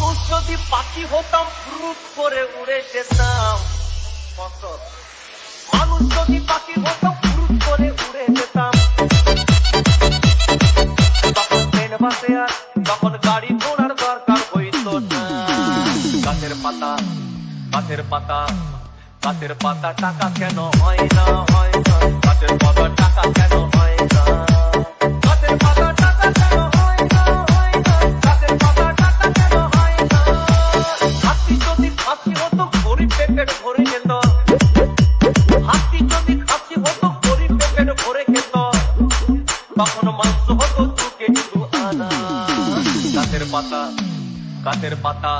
মানুষ যদি পাখি হতাম ফ্রুট করে উড়ে যেতাম। মানুষ যদি পাখি হতাম ফ্রুট করে উড়ে যেতাম। তখন ট্রেন বাসে আর তখন গাড়ি ঘোড়ার দরকার হইতো না। গাছের পাতা গাছের পাতা গাছের পাতা টাকা কেন হয় না হয় না? গাছের পাতা তখন মাংস হতো তোকে গাছের পাতা গাছের পাতা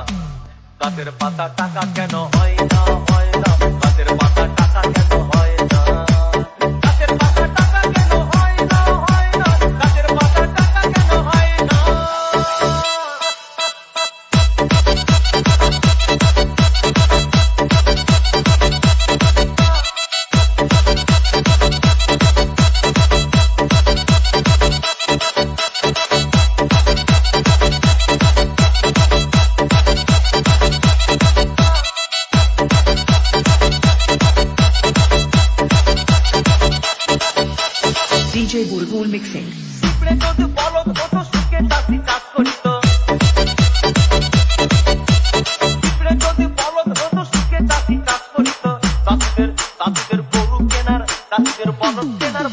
গাছের পাতা টাকা কেন হয় না হয় না। গাছের পাতা টাকা কেন হয়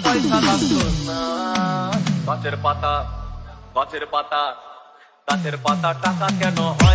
পয়সা লাগতো না। গাছের পাতা গাছের পাতা গাছের পাতা টাকা কেন হয়?